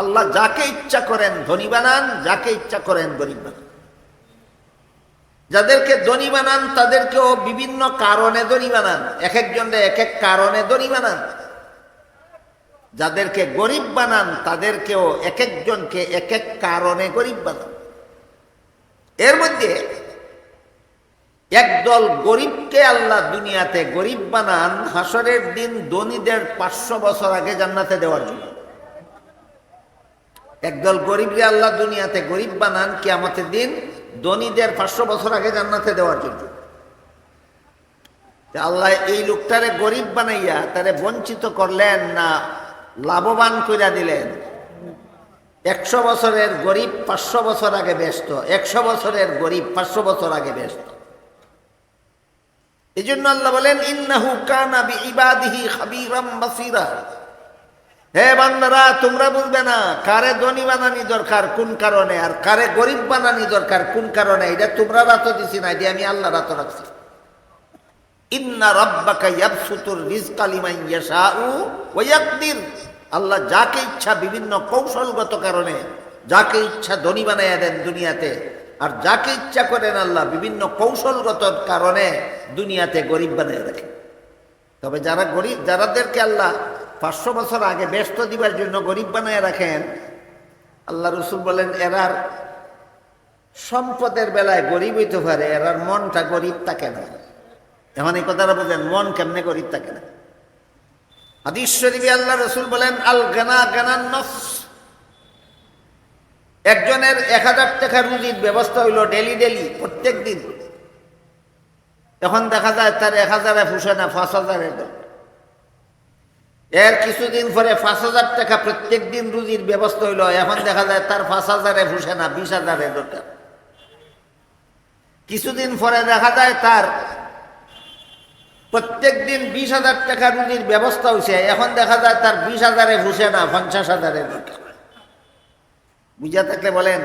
আল্লাহ যাকে ইচ্ছা করেন ধনী বানান, যাকে ইচ্ছা করেন গরিব বানান। যাদেরকে ধনী বানান, তাদেরকেও বিভিন্ন কারণে ধনী বানান। এক একজনকে এক এক কারণে ধনী বানান। যাদেরকে গরিব বানান, তাদেরকেও এক একজনকে এক এক কারণে গরিব বানান। এর মধ্যে একদল গরিবকে আল্লাহ দুনিয়াতে গরিব বানান, হাসরের দিন ধনীদের পাঁচশো বছর আগে জান্নাতে দেওয়ার জন্য। একদল গরিবরে আল্লাহ দুনিয়াতে গরিব বানান, কিয়ামতের দিন ধনীদের পাঁচশো বছর আগে জান্নাতে দেওয়ার জন্য। আল্লাহ এই লোকটারে গরিব বানাইয়া তারে বঞ্চিত করলেন না, লাভবান কইরা দিলেন। একশো বছরের গরিব পাঁচশো বছর আগে ব্যস্ত, একশো বছরের গরিব পাঁচশো বছর আগে ব্যস্ত। এই জন্য আল্লাহ বলেন, ইন্নাহু কানা বি ইবাদিহি খাবিরাম বাসিরা। হে বান্দারা, তোমরা বুঝবে না কারে ধনী বানানি দরকার, কোন কারণে, আর কারে গরিব বানানি দরকার, কোন কারণে, এটা তোমরা রাত দিছি না, এটা আমি আল্লাহ রাত রাখছি। ইন্না রব্বাকা ইয়াবসুতুর রিজকা লিমান ইয়াশাউ ওয়া আল্লাহ যাকে ইচ্ছা বিভিন্ন কৌশলগত কারণে যাকে ইচ্ছা ধনী বানাইয়া দেন দুনিয়াতে, আর যাকে ইচ্ছা করেন আল্লাহ বিভিন্ন কৌশলগত কারণে দুনিয়াতে গরিব বানিয়ে রাখেন তবে যারা গরিব, যারাদেরকে আল্লাহ পাঁচশো বছর আগে ব্যস্ত দিবার জন্য গরিব বানায় রাখেন, আল্লাহ রসুল বলেন, এরার সম্পদের বেলায় গরিব হইতে পারে, এরার মনটা গরিব থাকে না। এখন এই কথাটা বলেন মন কেমনে গরিব থাকে না? শরীফে আল্লাহ রসুল বলেন, আল গানা গানান নফস। একজনের এক হাজার টাকা রুজির ব্যবস্থা হইল ডেলি ডেলি প্রত্যেক দিন এখন দেখা যায় তার এক হাজারে ফুসে না, পাঁচ হাজারের দরকার এর কিছুদিন পরে পাঁচ হাজার টাকা প্রত্যেক দিন রুজির ব্যবস্থা হইল। এখন দেখা যায় তার পাঁচ হাজারে ফুসে না, বিশ হাজারের দরকার। কিছুদিন পরে দেখা যায় তার প্রত্যেক দিন বিশ হাজার টাকা রুজির ব্যবস্থা হয়েছে এখন দেখা যায় তার বিশ হাজারে ফুসে না, পঞ্চাশ হাজারের দরকার। বুঝা থাকলে বলেন,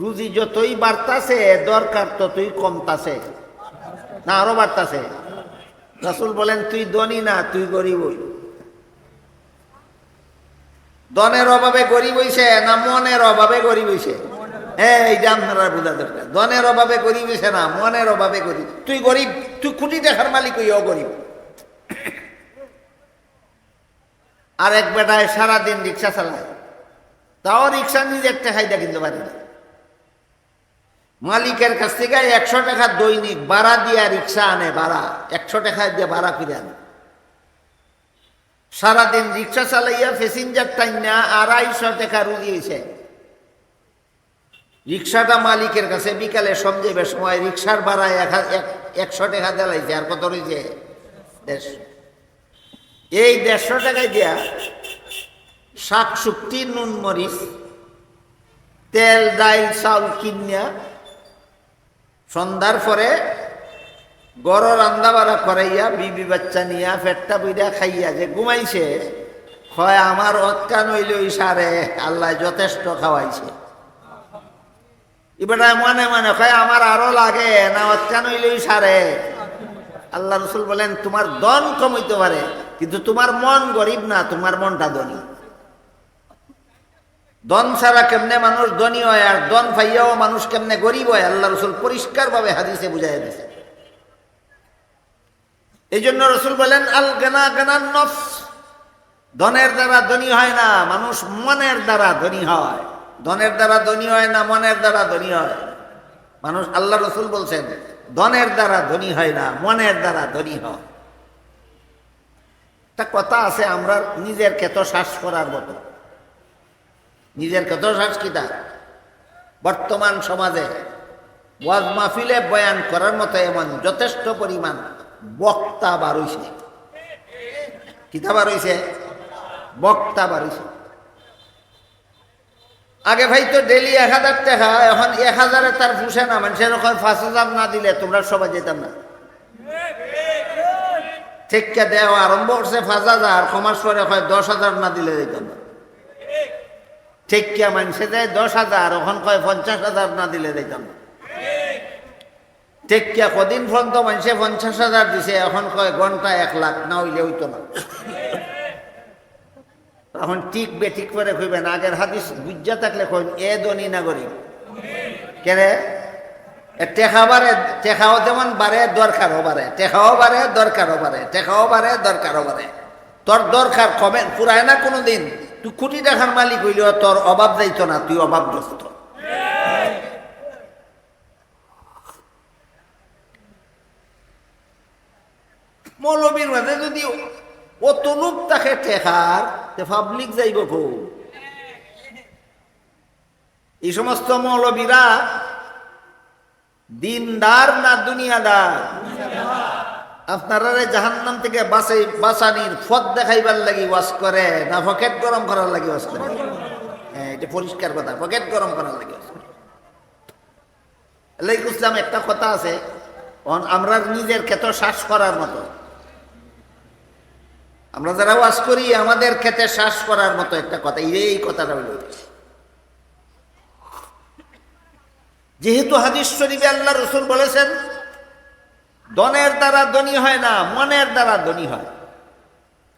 রুজি যতই বাড়তাছে, দরকার ততই কমতাছে। না, আরও বাড়তাছে। রাসুল বলেন, তুই ধনী না, তুই গরিব দনের অভাবে গরিব হইছে না মনের অভাবে গরিব হইছে? হ্যাঁ এইটা বোঝা দরকার। দনের অভাবে গরিব হইছে না মনের অভাবে গরিব? তুই গরিব, তুই কোটি টাকার মালিক হইও গরিব আর এক বেটায় সারাদিন রিক্সা চালায়। তাও রিক্সা নিজের টাকাইটা কিনতে পারি না। মালিকের কাছ থেকে একশো টাকা দৈনিক ভাড়া দিয়া রিক্সা আনে, ভাড়া। একশো টাকা দিয়ে ভাড়া ফিরে আনে। সারাদিন রিক্সা চালাইয়া প্যাসেঞ্জার টাইনা আড়াইশো টাকা রুজি হয়েছে রিক্সাটা মালিকের কাছে বিকালে সঞ্জীবের সময় রিক্সার ভাড়া এক এক- একশো টাকা দেলাইছে, আর কত রয়েছে দেড়শো। এই দেড়শো টাকায় দিয়া শাক শুক্তি নুন মরিচ তেল, ডাইল, চাউল কিনিয়া সন্ধ্যার পরে গড় রান্দা বাড়া করাইয়া, বিবি বাচ্চা নিয়া, ফেটটা বইরা খাইয়া যে ঘুমাইছে, হয় আমার অৎকান হইল সারে আল্লাহ যথেষ্ট খাওয়াইছে। এবার মানে মানে কয়, আমার আরও লাগে, না অৎকান হইল সারে আল্লাহ রসুল বলেন, তোমার দন কমাইতে পারে, কিন্তু তোমার মন গরিব না, তোমার মনটা ধনী। দন ছাড়া কেমনে মানুষ ধনী হয়, আর দন পাইয়াও মানুষ কেমনে গরিব হয়, আল্লাহ রসুল পরিষ্কারভাবে হাদিসে বুঝাই দিয়েছে। এই জন্য রসুল বলেন, আল গানা গানার নফস, ধনের দ্বারা ধনী হয় না, মানুষ মনের দ্বারা ধনী হয়। ধনের দ্বারা ধনী হয় না, মনের দ্বারা ধনী হয়? মানুষ, আল্লাহ রসুল বলছেন, ধনের দ্বারা ধনী হয় না, মনের দ্বারা ধনী হয়। একটা কথা আছে, আমরা নিজের ক্ষেত শ্বাস করার মতো। নিজের কত সংস্কৃতা বর্তমান সমাজে ওয়াজ মাহফিলে বয়ান করার মতো এমন যথেষ্ট পরিমাণ বক্তা বাড়ইছে কিতা বাড়ইছে বক্তা বাড়ইছে আগে ভাই তো ডেলি এক হাজার টাকা, এখন এক হাজারে তার ফুসে না, মানুষের ওখানে পাঁচ হাজার না দিলে তোমরা সবাই যেতাম না। ঠিককে দেওয়া আরম্ভ করছে পাঁচ হাজার কমার্স পরে হয় দশ হাজার না দিলে যেতাম না। ঠিক কে মানুষে দেয় দশ হাজার ওখান কয় পঞ্চাশ হাজার না দিলে দিতাম না। কে কদিন পর্যন্ত মানুষে পঞ্চাশ হাজার দিছে, এখন কয় ঘণ্টা এক লাখ, না হইলে হইতো না। তখন ঠিক বে ঠিক করে কইবেন, আগের হাদিস বুঝা থাকলে কইন এ দনি নাগরিক। কেরে এ টেকা বারে টেকাও যেমন বারে দরকারও বারে টেকাও বারে দরকারও বারে টেকাও বারে দরকারও বারে তোর দরকার কমে পুরায় না কোনো দিন তুই কোটি টাকার মালিক হইলেও তোর অভাব যাইতো না, তুই অভাবগ্রস্ত। মৌলবীর মাঝে যদি অত লোক তাকে টেকার পাবলিক যাইব খুব এই সমস্ত মৌলবীরা দিনদার না দুনিয়াদার? আপনারা জাহান্নাম থেকে বাঁচাই বাঁচানির ফদ দেখাইবার লাগি ওয়াশ করে, না পকেট গরম করার লাগি ওয়াশ করে? হ্যাঁ এটা পরিষ্কার কথা, পকেট গরম করার লাগি ওয়াশ করে। ইসলাম একটা কথা আছে আমরা নিজের ক্ষেত শ্বাস করার মতো। আমরা যারা ওয়াজ করি, আমাদের ক্ষেতে শ্বাস করার মতো একটা কথা, এই কথাটা হইল যেহেতু হাদিস শরীফে আল্লাহ রসুল বলেছেন দনের দ্বারা ধনী হয় না, মনের দ্বারা ধনী হয়।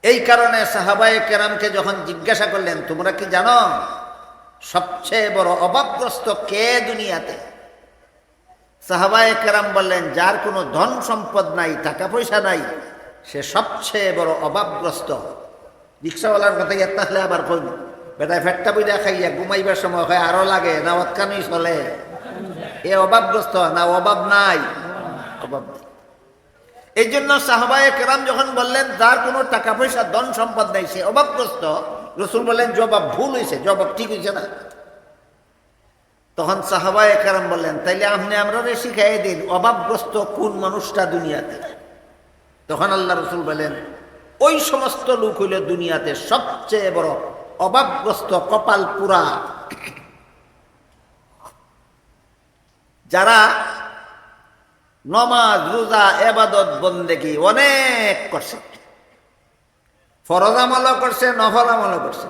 এই কারণে সাহাবায়ে কেরামকে যখন জিজ্ঞাসা করলেন, তোমরা কি জানো সবচেয়ে বড় অভাবগ্রস্ত কে দুনিয়াতে? সাহাবায়ে কেরাম বললেন, যার কোনো ধন সম্পদ নাই, টাকা পয়সা নাই সে সবচেয়ে বড় অভাবগ্রস্ত। রিক্সাওয়ালার কথা ইয়ে তাহলে আবার কই? বেটায় ফেটটা বইরা খাইয়া ঘুমাইবার সময় হয় আরও লাগে, না অতকানুই চলে। এ অভাবগ্রস্ত, না অভাব নাই। অভাব এই জন্য সাহবায়ে কেরাম যখন বললেন, যার কোনো টাকা পয়সা ধন সম্পদ নাই, সে অভাবগ্রস্ত, রসুল বললেন, জবাব ভুল হয়েছে জবাব ঠিক হয়েছে না। তখন সাহাবায়ে কেরাম বললেন, তাইলে আপনি আমরা শিখাই দিন, অভাবগ্রস্ত কোন মানুষটা দুনিয়াতে? তখন আল্লাহ রসুল বলেন, ওই সমস্ত লোক হইল দুনিয়াতে সবচেয়ে বড় অভাবগ্রস্ত কপাল পুরা। যারা নমাজ, রোজা, এবাদত, বন্দেগি অনেক করছে। ফরজ আমলও করছে, নফল আমলও করছে।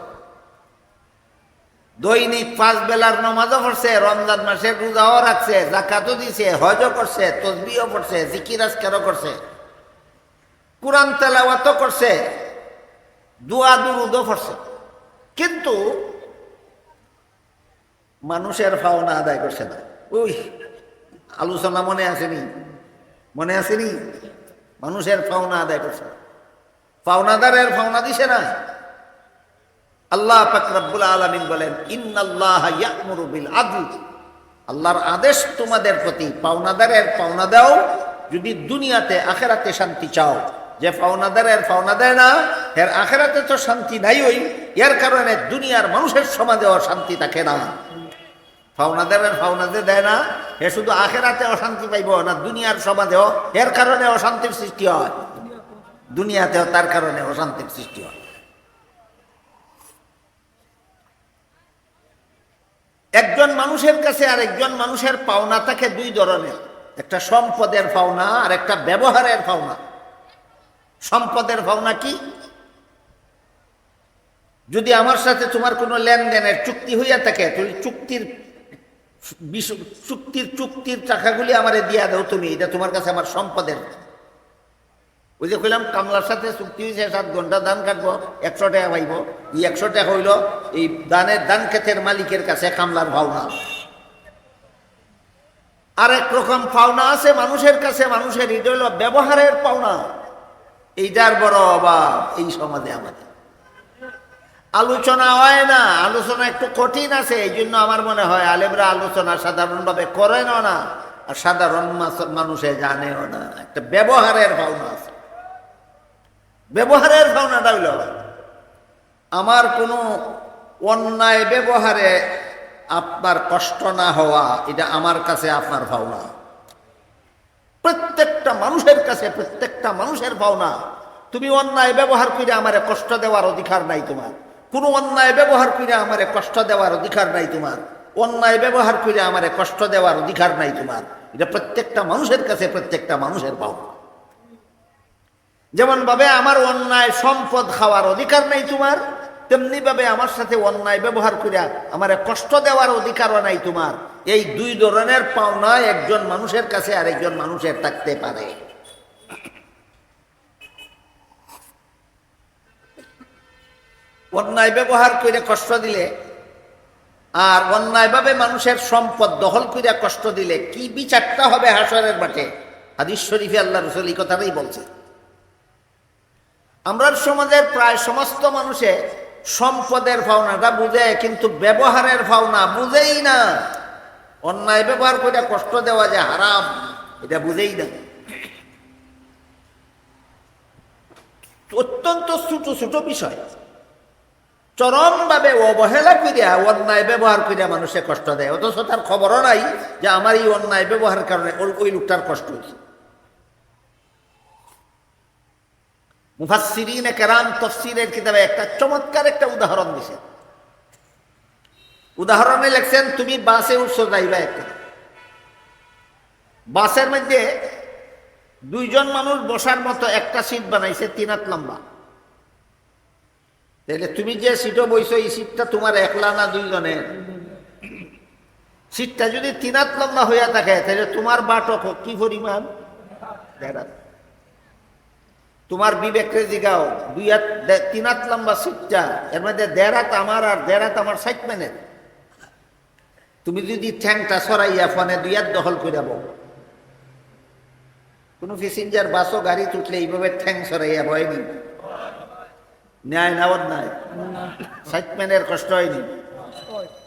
দৈনিক পাঁচ বেলার নমাজও পড়ছে, রমজান মাসে রোজাও রাখছে, জাকাতও দিছে, হজও করছে তসবিও পড়ছে, জিকির আজকারও করছে। কোরআন তেলাওয়াতও করছে, দুয়া দুরুদও পড়ছে। কিন্তু মানুষের ফাওনা আদায় করছে না। ওই আলোচনা মনে আসেনি। মনে আসেনি? মানুষের ফাওনা আদায় করছে না। পাওনাদারের ফাওনা দিছে না। আল্লাহ ফাকরাবুল আলমিন বলেন, ইন্নাল্লাহ ইয়ামুরু বিল আদল। আল্লাহর আদেশ তোমাদের প্রতি। পাওনাদারের পাওনা দাও। যদি দুনিয়াতে, আখেরাতে শান্তি চাও। যে পাওনাদারের পাওনা দেয় না। এর আখেরাতে তো শান্তি নাই ওই। এর কারণে দুনিয়ার মানুষের সমাজেও শান্তি থাকে না। পাওনাদারের পাওনাতে দেয় না হে শুধু আখেরাতে অশান্তি পাইব না, দুনিয়ার সমাজেও। এর কারণে অশান্তির সৃষ্টি হয়। দুনিয়াতেও তার কারণে অশান্তির সৃষ্টি হয়। একজন মানুষের কাছে আর একজন মানুষের পাওনা থাকে দুই ধরনের। একটা সম্পদের পাওনা আর একটা ব্যবহারের পাওনা। সম্পদের পাওনা কি? যদি আমার সাথে তোমার কোনো লেনদেনের চুক্তি হইয়া থাকে, তুমি চুক্তির চুক্তির চুক্তির টাকাগুলি আমারে দিয়া দাও তুমি, এটা তোমার কাছে আমার সম্পদের। ওই যে কইলাম, কামলার সাথে চুক্তি হয়েছে সাত ঘণ্টা ধান কাটবো, একশো টাকা পাইব। এই একশো টাকা হইল এই ধানের ধান ক্ষেতের মালিকের কাছে কামলার ভাওনা। আরেক রকম পাওনা আছে মানুষের কাছে, মানুষের এটা হইল ব্যবহারের পাওনা। এইটার বড় অভাব এই সমাজে আমাদের। আলোচনা হয় না, আলোচনা একটু কঠিন আছে, এই জন্য আমার মনে হয় আলেমরা আলোচনা সাধারণভাবে করেনও না, আর সাধারণ মানুষে জানেও না। একটা ব্যবহারের ভাবনা আছে। ব্যবহারের ভাবনাটা হইল আমার কোনো অন্যায় ব্যবহারে আপনার কষ্ট না হওয়া, এটা আমার কাছে আপনার ভাবনা প্রত্যেকটা মানুষের কাছে, প্রত্যেকটা মানুষের ভাবনা তুমি অন্যায় ব্যবহার করে আমারে কষ্ট দেওয়ার অধিকার নাই তোমার। কোনো অন্যায় ব্যবহার করে আমারে কষ্ট দেওয়ার অধিকার নাই তোমার। অন্যায় ব্যবহার করে আমারে কষ্ট দেওয়ার অধিকার নাই তোমার। এটা প্রত্যেকটা মানুষের কাছে, প্রত্যেকটা মানুষের ভাবনা যেমন ভাবে আমার অন্যায় সম্পদ খাওয়ার অধিকার নাই তোমার তেমনি ভাবে আমার সাথে অন্যায় ব্যবহার করিয়া আমার কষ্ট দেওয়ার অধিকারও নাই তোমার। এই দুই ধরনের পাওনা একজন মানুষের কাছে আর একজন মানুষের থাকতে পারে। অন্যায় ব্যবহার করে কষ্ট দিলে আর অন্যায়ভাবে মানুষের সম্পদ দখল করিয়া কষ্ট দিলে কি বিচারটা হবে হাসরের মাঠে? হাদিস শরীফে আল্লাহ রসুল এই কথাটাই বলছে। আমরা সমাজের প্রায় সমস্ত মানুষে সম্পদের ভাওনাটা বুঝে, কিন্তু ব্যবহারের ভাওনা বুঝেই না। অন্যায় ব্যবহার করে কষ্ট দেওয়া যে হারাম, এটা বুঝেই না। অত্যন্ত ছোট ছোট বিষয়। চরমভাবে অবহেলা করিয়া অন্যায় ব্যবহার করিয়া মানুষে কষ্ট দেয়। অথচ তার খবরও নাই যে আমার এই অন্যায় ব্যবহারের কারণে ওই- লোকটার কষ্ট হয়েছে। মুফাসসিরিনে কেরাম তফসিরের কিতাবে একটা চমৎকার একটা উদাহরণ দিছে। উদাহরণে লেখছেন, তুমি বাসে উঠছো যাইবা একটা। বাসের মধ্যে দুইজন মানুষ বসার মতো একটা সিট বানাইছে, তিন হাত লম্বা। তাহলে তুমি যে সিটও বইছো, এই সিটটা তোমার একলা না দুইজনের? সিটটা যদি তিন হাত লম্বা হইয়া থাকে, তাহলে তোমার বাটক কি পরিমাণ। তোমার বিবেকরে জিগাও দুই হাত, তিন হাত লম্বা সিটটা, এর মধ্যে দেড় হাত আমার আর দেড় হাত আমার সাইট ম্যানের তুমি যদি ঠ্যাংটা সরাইয়া ফোনে দুই হাত দখল করে কোনো প্যাসেঞ্জার বাসও গাড়ি তুটলে এইভাবে ঠ্যাং সরাইয়া বয়নি ন্যায় না অন্যায় সাইট ম্যানের কষ্ট হয়নি।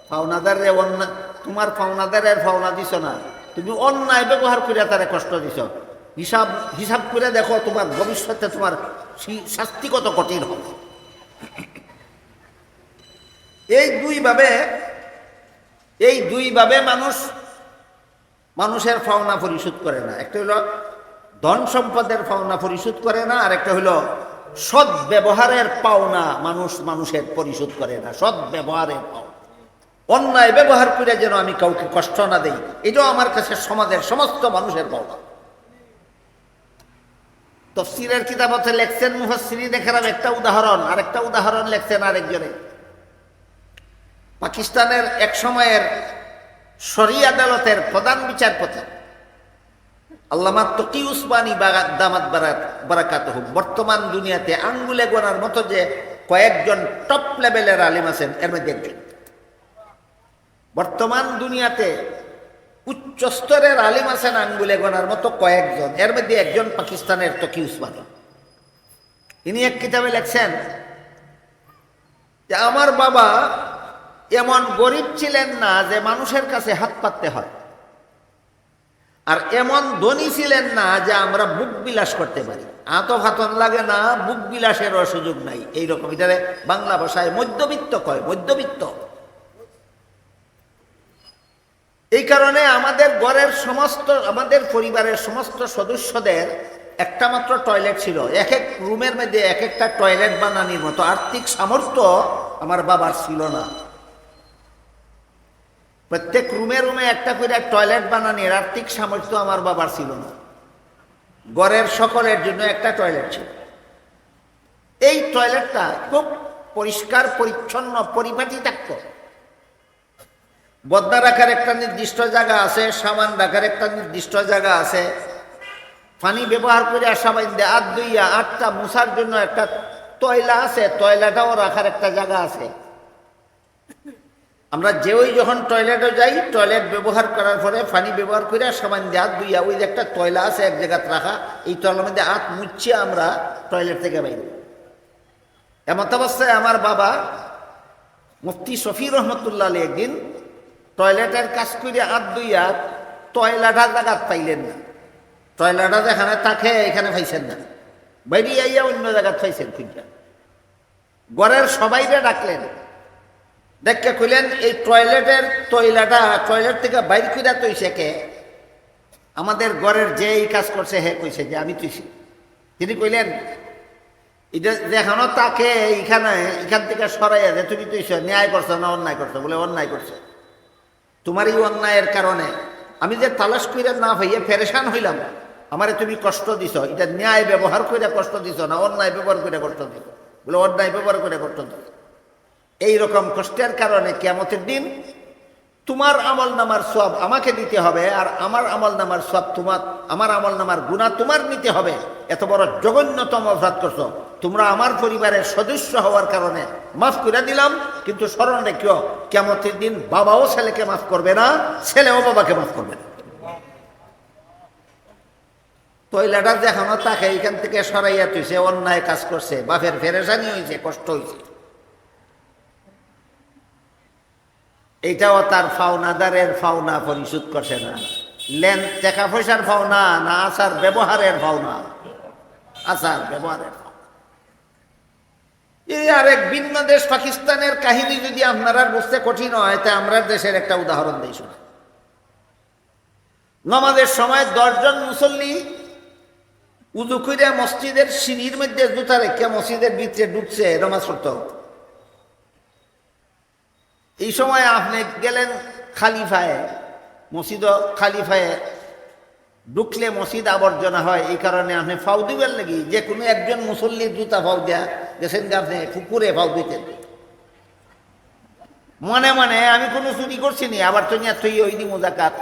ফাওনাদারে অন্যায় তোমার ফাওনাদারের ফাওনা দিছ না। তুমি অন্যায় ব্যবহার করে তারে কষ্ট দিছ। হিসাব হিসাব করে দেখো তোমার ভবিষ্যতে তোমার শাস্তি কত কঠিন হবে। এই দুইভাবে এই দুইভাবে মানুষ, মানুষের ফাওনা পরিশোধ করে না। একটা হলো ধন সম্পদের পাওনা পরিশোধ করে না, আর একটা হলো সৎ ব্যবহারের পাওনা মানুষ মানুষের পরিশোধ করে না। সৎ ব্যবহারের পাওনা। অন্যায় ব্যবহার করে যেন আমি কাউকে কষ্ট না দেই, এটাও আমার কাছে সমাজের সমস্ত মানুষের পাওনা। তফসিরের কিতাবতে লেখছেন মুফাসিরি দেখালাম একটা উদাহরণ আর একটা উদাহরণ লেখছেন আরেকজনে। পাকিস্তানের এক সময়ের শরী আদালতের প্রধান বিচারপতি। আল্লামা তকি উসমানী দামাত বারাক বারাকাত বর্তমান দুনিয়াতে আঙ্গুলে গোনার মতো যে কয়েকজন টপ লেভেলের আলিম আছেন, এর মধ্যে একজন। বর্তমান দুনিয়াতে উচ্চ স্তরের আলিম আছেন আঙ্গুলে গোনার মতো কয়েকজন, এর মধ্যে একজন পাকিস্তানের তকি উসমানী। তিনি এক কিতাবে লেখছেন যে, আমার বাবা এমন গরিব ছিলেন না যে মানুষের কাছে হাত পাততে হয়। আর এমন ধনী ছিলেন না যে আমরা বুক বিলাস করতে পারি। আত ফাতন লাগে না, বুক বিলাসেরও সুযোগ নাই। এইরকম এটারে বাংলা ভাষায় মধ্যবিত্ত কয়, মধ্যবিত্ত। এই কারণে আমাদের ঘরের সমস্ত, আমাদের পরিবারের সমস্ত সদস্যদের একটা মাত্র টয়লেট ছিল। এক এক রুমের মধ্যে এক একটা টয়লেট বানানির মতো আর্থিক সামর্থ্য আমার বাবার ছিল না। প্রত্যেক রুমে রুমে একটা করে টয়লেট বানানোর আর্থিক সামর্থ্য আমার বাবার ছিল না। ঘরের সকলের জন্য একটা টয়লেট ছিল। এই টয়লেটটা খুব পরিষ্কার, পরিচ্ছন্ন, পরিপাটি থাকতো। বদনা রাখার একটা নির্দিষ্ট জায়গা আছে সামান রাখার একটা নির্দিষ্ট জায়গা আছে। পানি ব্যবহার করে সাবান দিয়ে আট দুইয়া, আটটা মুছার জন্য একটা তয়লা আছে, তয়লাটাও রাখার একটা জায়গা আছে। আমরা যে ওই যখন টয়লেটে যাই টয়লেট ব্যবহার করার পরে পানি ব্যবহার করে সামান দিয়ে হাত দুইয়া ওই যে একটা টয়লা আছে এক জায়গাতে রাখা, এই টয়লার মধ্যে হাত মুচ্ছে আমরা টয়লেট থেকে বাইরে এমত অবস্থায় আমার বাবা মুফতি শফি রহমতুল্লাহ আলী একদিন টয়লেটের কাজ করে হাত দুইয়া টয়লাটা জায়গাত পাইলেন না। টয়লেটা যেখানে তাকে এখানে পাইছেন না। বাইরে আইয়া অন্য জায়গাত পাইছেন খুঁজা ঘরের সবাইরে ডাকলেন। দেখে কইলেন, এই টয়লেটের টয়লাটা টয়লেট থেকে বাইর করে তৈছে কে আমাদের ঘরের যে এই কাজ করছে, হে কইছে যে আমি তুইছি। তিনি কইলেন দেখানো তাকে এইখানে এখান থেকে সরাইয়া যে তুমি তুইছ, ন্যায় করছ না অন্যায় করছ? বলে, অন্যায় করছে। তোমার এই অন্যায়ের কারণে। আমি যে তালাশ করে না হইয়ে ফেরেশান হইলাম, আমারে তুমি কষ্ট দিছ। এটা ন্যায় ব্যবহার করে কষ্ট দিছ না অন্যায় ব্যবহার করে কষ্ট দিছ? বলে, অন্যায় ব্যবহার করে কষ্ট দিছ। এই রকম কষ্টের কারণে কেমতের দিন তোমার আমল নামার সব আমাকে দিতে হবে আর আমার আমল নামার সব তোমার, আমার আমল নামার গুণা তোমার নিতে হবে। এত বড় জঘন্যতম অপরাধ করছ। তোমরা আমার পরিবারের সদস্য হওয়ার কারণে মাফ করে দিলাম, কিন্তু স্মরণ রেখিও কেমতের দিন বাবাও ছেলেকে মাফ করবে না, ছেলেও বাবাকে মাফ করবে না। তো ওই লেটার দেখানো তাকে এখান থেকে সরাইয়া তুইছে, অন্যায় কাজ করছে, বাপের ফেরেশানি হয়েছে কষ্ট হয়েছে এইটাও তার ফাওনাদারের ফাওনা পরিশোধ করছে না। লেন টাকা পয়সার ফাওনা না আসার ব্যবহারের ফাওনা। আসার ব্যবহারের। এই আরেক ভিন্ন দেশ পাকিস্তানের কাহিনী যদি আপনারা বুঝতে কঠিন হয় তা আমরা দেশের একটা উদাহরণ দিই নমাজের সময় দশজন মুসল্লি উদু করে মসজিদের সিঁড়ির মধ্যে জুতা রেখে মসজিদের ভিতরে ঢুকছে, নমাজ পড়তে এই সময় আপনি গেলেন খালিফায় মসজিদ খালিফায়। ঢুকলে মসজিদ আবর্জনা হয়, এই কারণে আপনি ফাউ দিবেন নাকি? যে কোনো একজন মুসল্লির জুতা ফাউ দেয়া, গেছেন আপনি পুকুরে ফাউ দিতেন। মনে মনে, আমি কোনো চুরি করছি নি, আবার তো তুই ওই দিমু জাকাত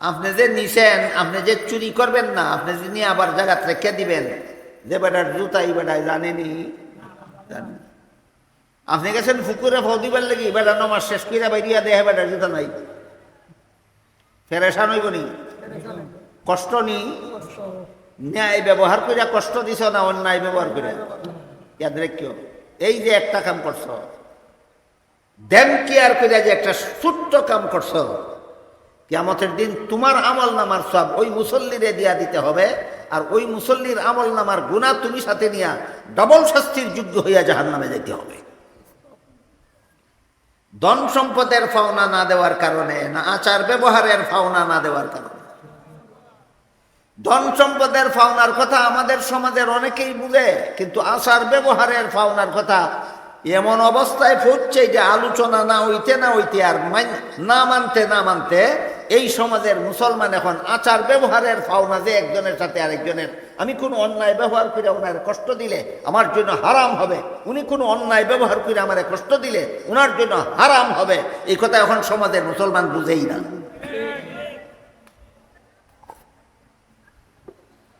আপনি যে নিছেন, আপনি যে চুরি করবেন না, আপনি যে নিয়ে আবার জায়গাত রেখে দিবেন, যে বেটার জুতা এই বেটায় জানেনি? জানেন। আপনি গেছেন ফুকুরে ফৌ দিবার লাগি বেটা নমাজ শেষ করে বাইরিয়া দেহে বেটার জুতা নাই। ফেরেশান হইব নি? কষ্ট নি? ন্যায় ব্যবহার করে কষ্ট দিছ না অন্যায় ব্যবহার করে ইয়াদ রেখিও, এই যে একটা কাম করছ, দেন কেয়ার করে যে একটা ছোট্ট কাম করছ, কিয়ামতের দিন তোমার আমল নামার সব ওই মুসল্লিরে দিয়া দিতে হবে, আর ওই মুসল্লির আমল নামার গুণা তুমি সাথে নিয়া ডবল শাস্তির যোগ্য হইয়া জাহান নামে যেতে হবে। ধন সম্পদের ফাওনা না দেওয়ার কারণে, না আচার ব্যবহারের ফাওনা না দেওয়ার কারণে। ধন সম্পদের ফাওনার কথা আমাদের সমাজের অনেকেই বুঝে, কিন্তু আচার ব্যবহারের ফাওনার কথা এমন অবস্থায় ফুটছে যে আলোচনা না হইতে না হইতে আর না মানতে না মানতে এই সমাজের মুসলমান এখন আচার ব্যবহারের ফাওনা যে একজনের সাথে আরেকজনের আমি কোনো অন্যায় ব্যবহার করে ওনার কষ্ট দিলে আমার জন্য হারাম হবে। উনি কোনো অন্যায় ব্যবহার করে আমার কষ্ট দিলে ওনার জন্য হারাম হবে। এই কথা এখন সমাজের মুসলমান বুঝেই না।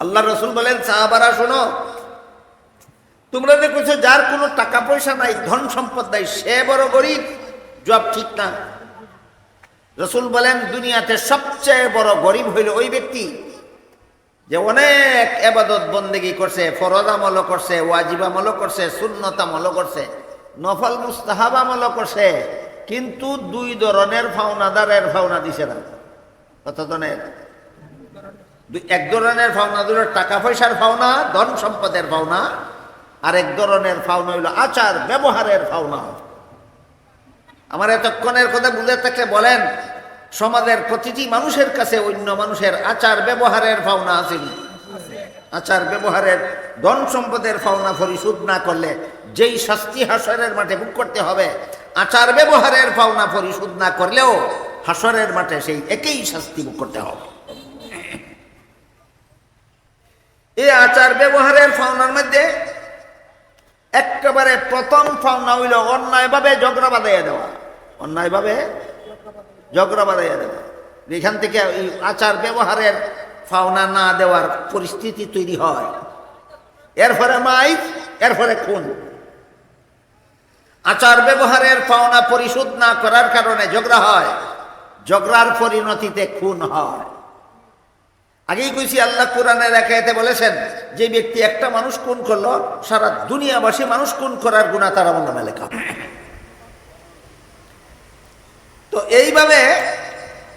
আল্লাহ রসুল বলেন, সাহাবারা, শোনো, তোমরা দেখেছ যার কোনো টাকা পয়সা নাই, ধন সম্পদ নাই, সে বড় গরিব জব ঠিক না। রসুল বলেন, দুনিয়াতে সবচেয়ে বড় গরিব হইল ওই ব্যক্তি যে অনেক এবাদত বন্দেগি করছে, ফরজ আমলও করছে, ওয়াজিব আমলও করছে, সুন্নত আমলও করছে, নফল মুস্তাহাব আমলও করছে, কিন্তু দুই ধরনের ফাওনাদারের ফাওনা দিছে না। কত ধরনের এক ধরনের ফাওনা দুটো টাকা পয়সার ফাওনা, ধন সম্পদের ফাওনা, আর এক ধরনের ফাওনা হইল আচার, ব্যবহারের ফাওনা। আমার এতক্ষণের কথা বুঝে থাকলে বলেন সমাজের প্রতিটি মানুষের কাছে অন্য মানুষের আচার ব্যবহারের ফাওনা আছে। আচার ব্যবহারের ধন সম্পদের ফাওনা পরিশোধ না করলে যেই শাস্তি হাসরের মাঠে ভোগ করতে হবে, আচার ব্যবহারের ফাওনা পরিশোধ না করলেও হাসরের মাঠে সেই একই শাস্তি ভোগ করতে হবে। এই আচার ব্যবহারের ফাওনার মধ্যে একেবারে প্রথম ফাওনা হইল অন্যায়ভাবে ঝগড়া বাঁধাইয়া দেওয়া। অন্যায়ভাবে ঝগড়া বাঁধাইয়া দেওয়া এখান থেকে এই আচার ব্যবহারের ফাওনা না দেওয়ার পরিস্থিতি তৈরি হয়। এরপরে মাইক, এরপরে খুন। আচার ব্যবহারের পাওনা পরিশোধ না করার কারণে ঝগড়া হয়। ঝগড়ার পরিণতিতে খুন হয়। আগেই কইছি, আল্লাহ কোরআনের একাইতে বলেছেন, যে ব্যক্তি একটা মানুষ খুন করল, সারা দুনিয়াবাসী মানুষ খুন করার গুণা তার নামে লেখা। তো এইভাবে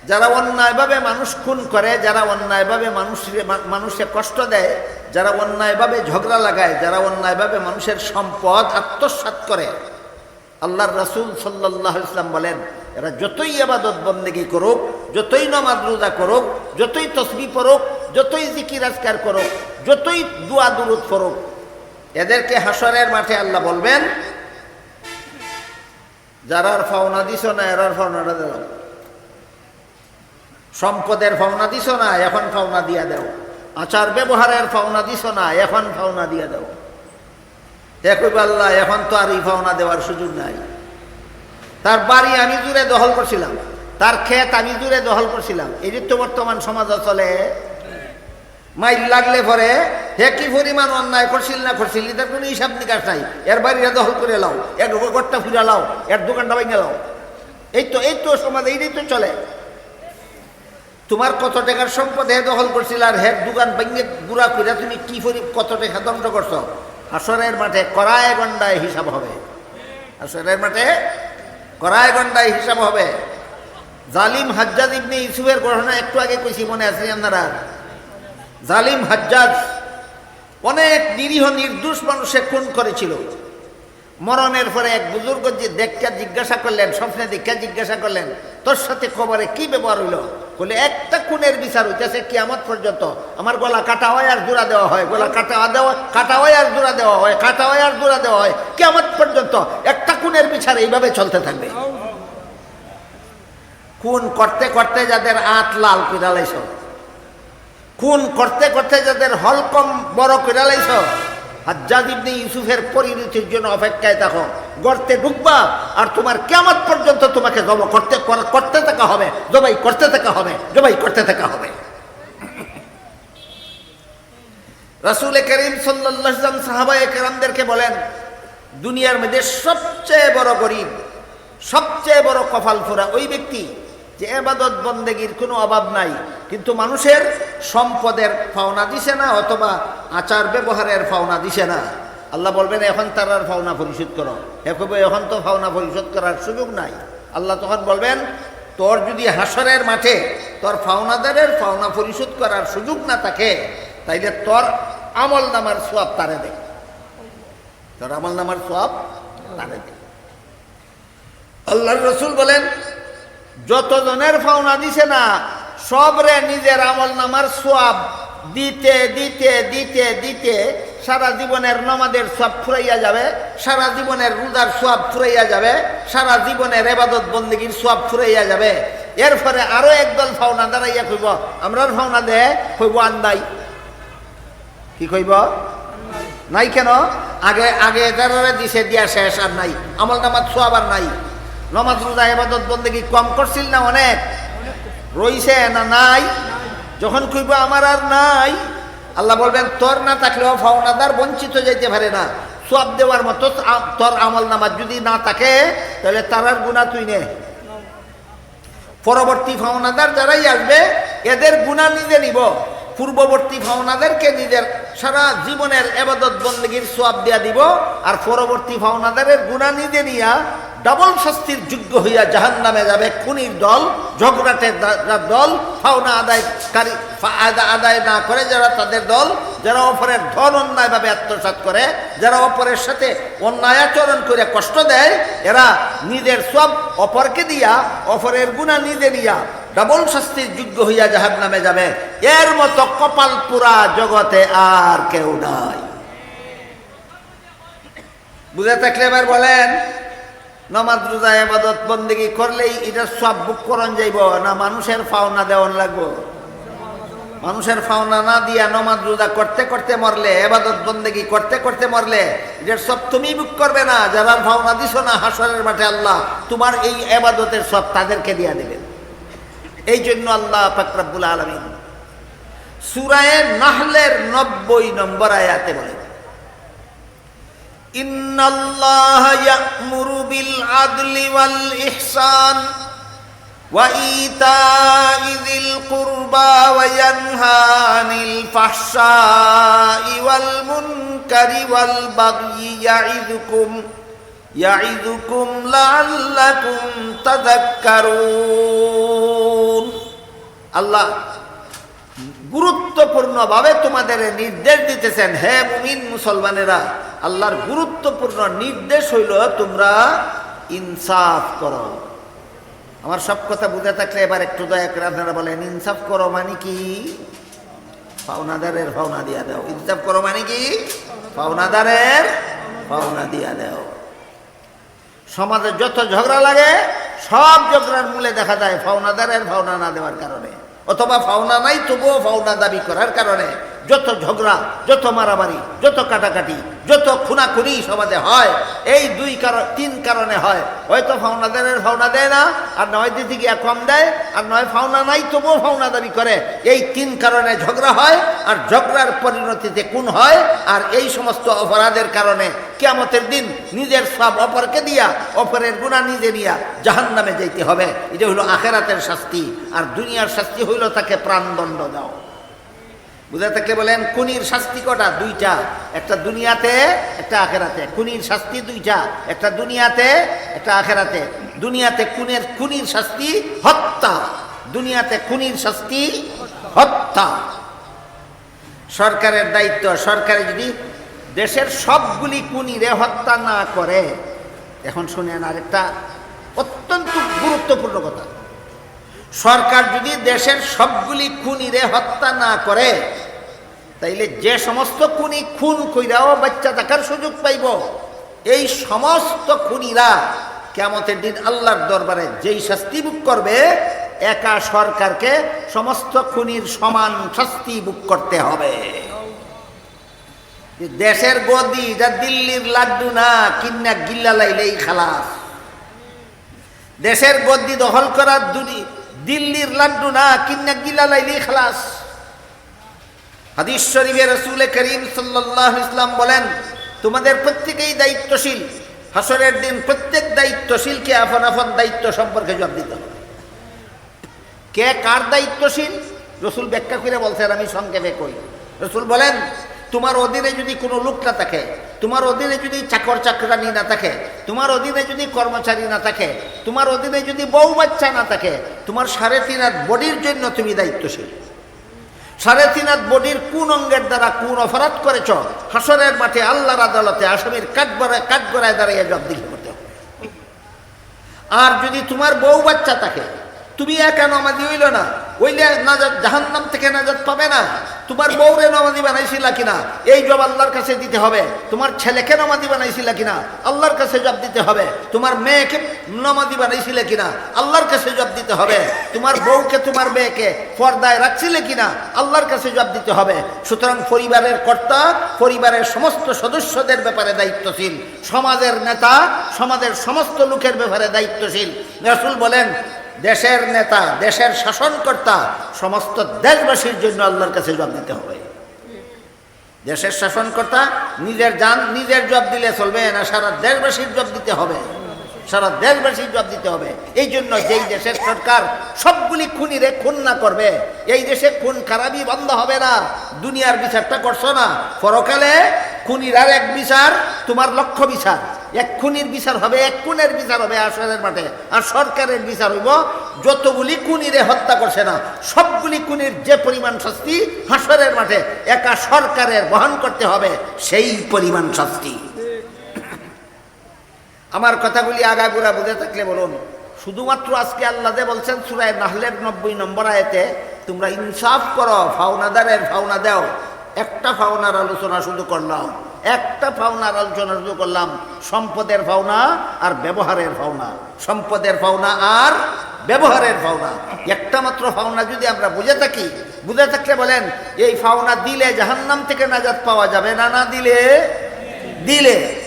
যারা অন্যায়ভাবে মানুষ খুন করে, যারা অন্যায়ভাবে মানুষের মানুষে কষ্ট দেয়, যারা অন্যায়ভাবে ঝগড়া লাগায়, যারা অন্যায়ভাবে মানুষের সম্পদ আত্মসাৎ করে, আল্লাহর রাসূল আলাইহি ইসলাম বলেন, এরা যতই আবাদত বন্দেগী করুক, যতই নমাজ রোজা করুক, যতই তসবি পড়ুক, যতই জিকির আজকার করুক, যতই দোয়া দুরুদ করুক এদেরকে হাসরের মাঠে আল্লাহ বলবেন যারার ফাওনা দিছ না এরার ফাওনাটা দিলাম সম্পদের ফাওনা দিছ না, এখন ফাওনা দিয়া দেও। আচার ব্যবহারের ফাওনা দিছ না, এখন ফাওনা দিয়া দেও। একই আল্লাহ এখন তো আর এই পাওনা দেওয়ার সুযোগ নাই। তার বাড়ি আমি জুড়ে দখল করছিলাম, তার ক্ষেত আমি জুড়ে দখল করছিলাম। এই তো বর্তমান সমাজ চলে মাইল লাগলে পরে হে কি পরিমাণ অন্যায় করছিল না করছিল এটার কোনো হিসাব নিকাশ নাই। এর বাড়িটা দখল করে লাও, এর ঘরটা ফুরা লাও, এর দোকানটা ভেঙে লাও। এই তো এই তো সমাজ, এইটাই তো চলে। তোমার কত টাকার সম্পদ হে দখল করছিল আর হের দোকান ভেঙে গুড়া করে তুমি কি পরি, কত টাকা দণ্ড করছ? হাসরের মাঠে করায় গন্ডায় হিসাব হবে। হাসরের মাঠে করায় গন্ডায় হিসাব হবে। জালিম হাজ্জাজ ইবনে ইসুফের ঘটনা একটু আগে কইছি, মনে আছে আপনারা? জালিম হাজ্জাজ অনেক নিরীহ নির্দোষ মানুষে খুন করেছিল। মরণের পরে এক বুজুর্গ যে দেখা জিজ্ঞাসা করলেন, স্বপ্নে দেখা জিজ্ঞাসা করলেন, তোর সাথে খবরে কি ব্যবহার হইল? বলে, একটা খুনের বিচার হইতেছে কিয়ামত পর্যন্ত। আমার গলা কাটা হয় আর জোড়া দেওয়া হয়, গলা কাটা দেওয়া কাটা হয় আর জোড়া দেওয়া হয় কাটা হয় আর জোড়া দেওয়া হয়। কিয়ামত পর্যন্ত একটা খুনের বিচার এইভাবে চলতে থাকবে। খুন করতে করতে যাদের আট লাল কিরালাইছ খুন করতে করতে যাদের হলকম বড় কিরালাইছ হাজ্জাদ ইবনে ইউসুফের পরিণতির জন্য অপেক্ষায় থাকো। গর্তে ঢুকবা আর তোমার কেমন পর্যন্ত তোমাকে জব করতে করতে থাকা হবে, জবাই করতে থাকা হবে, জবাই করতে থাকা হবে। রাসুল করিম সাল্লাম সাহাবাই কেরামদেরকে বলেন, দুনিয়ার মধ্যে সবচেয়ে বড় গরিব, সবচেয়ে বড় কপাল ফোরা ওই ব্যক্তি যে এবাদত বন্দেগীর কোনো অভাব নাই। কিন্তু মানুষের সম্পদের পাওনা দিছে না, অথবা আচার ব্যবহারের পাওনা দিছে না। আল্লাহ বলবেন, এখন তার আর পাওনা পরিশোধ করো। একবে এখন তো পাওনা পরিশোধ করার সুযোগ নাই। আল্লাহ তখন বলবেন, তোর যদি হাসরের মাঠে তোর পাওনাদারের পাওনা পরিশোধ করার সুযোগ না থাকে, তাইলে তোর আমল নামার সোয়াব তারে দে। তোর আমল নামার সোয়াব তারে দে। আল্লাহ রসুল বলেন যতজনের পাওনা দিছে না, সবরে নিজের আমল নামার সোয়াব দিতে দিতে দিতে দিতে সারা জীবনের নমাদের সব ফুরাইয়া যাবে, সারা জীবনের রোজার সোয়াব ফুরাইয়া যাবে, সারা জীবনের এবাদত বন্দীগীর সোয়াব ফুরাইয়া যাবে। এর ফলে আরও একদল ফাওনা দাঁড়াইয়া কইব, আমরার ফাওনা দে, কইব আন্দাই। কি কইব? নাই কেন? আগে আগে দিছে দিয়া শেষ আর নাই, আমল নামাজ সোয়াব আর নাই। নমাজ, রোজা এবাদত বন্দেগি কম করছিল না অনেক? রইছে না নাই? যখন কইব আমার আর নাই, আল্লাহ বলবেন, তোর না থাকলেও ফাওনাদার বঞ্চিত যাইতে পারে না। সব দেওয়ার মতো তোর আমল নামাজ যদি না থাকে, তাহলে তারার গুণা তুই নে। পরবর্তী ফাওনাদার যারাই আসবে, এদের গুণা নিজে নিব। পূর্ববর্তী ফাওনাদেরকে নিজের সারা জীবনের এবাদত বন্দীর সোয়াব দিয়া দিব, আর পরবর্তী ফাওনাদারের গুণা নিজে নিয়া ডাবল শাস্তির যোগ্য হইয়া জাহান নামে যাবে খুনির দল ঝগড়াটের দল, ফাওনা আদায়কারী আদায় না করে যারা তাদের দল, যারা অপরের ধন অন্যায়ভাবে আত্মসাৎ করে, যারা অপরের সাথে অন্যায় আচরণ করে কষ্ট দেয়, এরা নিজের সব অপরকে দিয়া, অপরের গুণা নিজে নিয়া ডাবল শাস্তির যোগ্য হইয়া জাহান নামে যাবে। এর মতো কপাল পুরা জগতে আর কেউ নাই। বুঝে থাকলে এবার বলেন নমাজ, রোজা এবাদত বন্দেগি করলেই এটা সব বুক করন যাইব। না মানুষের পাওনা দেওয়ান লাগবো। মানুষের পাওনা না দিয়া নমাজ, রোজা করতে করতে মরলে এবাদত বন্দেগি করতে করতে মরলে এটার সব তুমি বুক করবে না। যারা পাওনা দিছো না হাসরের মাঠে আল্লাহ, তোমার এই এবাদতের সব তাদেরকে দিয়া দেবেন। এই জন্য আল্লাহ ফাকরাবুল আলমিন সুরায় নাহলের নব্বই নম্বর আয়াতে বলে إن الله يأمر بالعدل والإحسان وإيتاء ذي القربى وينهى عن الفحشاء والمنكر والبغي يعظكم يعظكم لعلكم تذكرون الله গুরুত্বপূর্ণভাবে তোমাদের নির্দেশ দিতেছেন, হে মুমিন মুসলমানেরা, আল্লাহর গুরুত্বপূর্ণ নির্দেশ হইল তোমরা ইনসাফ করো। আমার সব কথা বুঝে থাকলে এবার একটু দয়া করে আপনারা বলেন, ইনসাফ করো মানে কি? পাওনাদারের পাওনা দিয়া দাও। ইনসাফ করো মানে কি? পাওনাদারের পাওনা দিয়া দাও। সমাজে যত ঝগড়া লাগে, সব ঝগড়ার মূলে দেখা যায় ফাওনাদারের ভাওনা না দেওয়ার কারণে। অথবা ফাওনা নাই, তবুও ফাওনা দাবি করার কারণে যত ঝগড়া, যত মারামারি, যত কাটাকাটি, যত খুনাখুনি সমাজে হয়, এই দুই কারণ, তিন কারণে হয়। হয়তো ফাউনাদারের ফাউনা দেয় না, আর নয় দিদি গিয়া কম দেয়, আর নয় ফাউনা নাই, তবুও ফাউনা দাবি করে। এই তিন কারণে ঝগড়া হয়, আর ঝগড়ার পরিণতিতে কোন হয়, আর এই সমস্ত অপরাধের কারণে কেয়ামতের দিন নিজের সব অপরকে দিয়া, অপরের গুণা নিজে নিয়া জাহান নামে যাইতে হবে। এটা হলো আখেরাতের শাস্তি। আর দুনিয়ার শাস্তি হইল তাকে প্রাণদণ্ড দাও। বুঝা থাকলে বলেন? কুনির শাস্তি কটা? দুইটা। একটা দুনিয়াতে, একটা আখেরাতে। কুনির শাস্তি দুইটা। একটা দুনিয়াতে, একটা আখেরাতে। দুনিয়াতে কুনের কুনির শাস্তি হত্যা। দুনিয়াতে কুনির শাস্তি হত্যা। সরকারের দায়িত্ব, সরকারে যদি দেশের সবগুলি কুনিরে হত্যা না করে। এখন শুনেন আরেকটা অত্যন্ত গুরুত্বপূর্ণ কথা। সরকার যদি দেশের সবগুলি খুনিরে হত্যা না করে, তাইলে যে সমস্ত খুনি খুন কইরাও বাচ্চা থাকার সুযোগ পাইব। এই সমস্ত খুনিরা কেমতের দিন আল্লাহর দরবারে যেই শাস্তি বুক করবে, একা সরকারকে সমস্ত খুনির সমান শাস্তি বুক করতে হবে। দেশের গদি, যা দিল্লির লাড্ডু না, কিন্না গিল্লা লাইলেই খালাস। দেশের গদ্দি দখল করার দুনি, দিল্লির লাড্ডু না, কিন্না গিল্লা লাইলি খালাস। হাদিস শরীফে রসুল করিম সাল্লাহ ইসলাম বলেন, তোমাদের প্রত্যেকেই দায়িত্বশীল। হাসরের দিন প্রত্যেক দায়িত্বশীলকে আপন আপন দায়িত্ব সম্পর্কে জবাব দিতে হবে। কে কার দায়িত্বশীল? রসুল ব্যাখ্যা করে বলছেন, আমি সংক্ষেপে কই। রসুল বলেন তোমার অধীনে যদি কোনো লোক না থাকে, তোমার অধীনে যদি চাকর চাকরানি না থাকে, তোমার অধীনে যদি কর্মচারী না থাকে, তোমার অধীনে যদি বউ বাচ্চা না থাকে, তোমার সাড়ে তিন হাত বডির জন্য তুমি দায়িত্বশীল। সাড়ে তিন হাত বডির কোন অঙ্গের দ্বারা কোন অপরাধ করেছ, হাসরের মাঠে আল্লাহর আদালতে আসামির কাঠগড়ায় কাঠগড়ায় দাঁড়িয়ে জব্দিহি করতে হবে। আর যদি তোমার বউ বাচ্চা থাকে, তুমি একা নমাজি হইল না ওইলে নাজাত জাহান্নাম থেকে নাজাত পাবে না। তোমার বউরে নমাজি বানাইছিলা কিনা? এই জব আল্লাহর কাছে দিতে হবে। তোমার ছেলেকে নমাজি বানাইছিলা কিনা? আল্লাহর কাছে জব দিতে হবে। তোমার মেয়েকে নমাজি বানাইছিলে কিনা? আল্লাহর কাছে জব দিতে হবে। তোমার বউকে, তোমার মেয়েকে পর্দায় রাখছিলে কিনা? আল্লাহর কাছে জব দিতে হবে। সুতরাং পরিবারের কর্তা, পরিবারের সমস্ত সদস্যদের ব্যাপারে দায়িত্বশীল। সমাজের নেতা, সমাজের সমস্ত লোকের ব্যাপারে দায়িত্বশীল। রাসূল বলেন দেশের নেতা, দেশের শাসনকর্তা, সমস্ত দেশবাসীর জন্য আল্লাহর কাছে জবাব দিতে হবে। দেশের শাসনকর্তা নিজের যান নিজের জব দিলে চলবে না, সারা দেশবাসীর জব দিতে হবে। সারা দেশবাসীর জব দিতে হবে। এই জন্য যেই দেশের সরকার সবগুলি খুনিরে খুন না করবে, এই দেশে খুন খারাপই বন্ধ হবে না। দুনিয়ার বিচারটা করছ না। পরকালে খুনির আর এক বিচার, তোমার লক্ষ্য বিচার। এক খুনির বিচার হবে এক খুনের বিচার হবে আসরের মাঠে। আর সরকারের বিচার হইব, যতগুলি খুনিরে হত্যা করছে না, সবগুলি খুনির যে পরিমাণ শাস্তি হাসরের মাঠে একা সরকারের বহন করতে হবে, সেই পরিমাণ শাস্তি। আমার কথাগুলি আগাগোড়া বুঝে থাকলে বলুন, শুধুমাত্র আজকে আল্লাহ যে বলছেন সুরায় নাহলের নব্বই নম্বর আয়তে, তোমরা ইনসাফ করো ফাউনাদারের ফাউনা দাও, একটা ফাউনার আলোচনা শুধু করলাম। একটা ভাওনার আলোচনা শুরু করলাম, সম্পদের ভাওনা আর ব্যবহারের ভাওনা সম্পদের ভাওনা আর ব্যবহারের ভাওনা একটা মাত্র পাওনা যদি আমরা বুঝে থাকি, বুঝে থাকলে বলেন, এই পাওনা দিলে জাহান্নাম থেকে নাজাত পাওয়া যাবে না না দিলে? দিলে।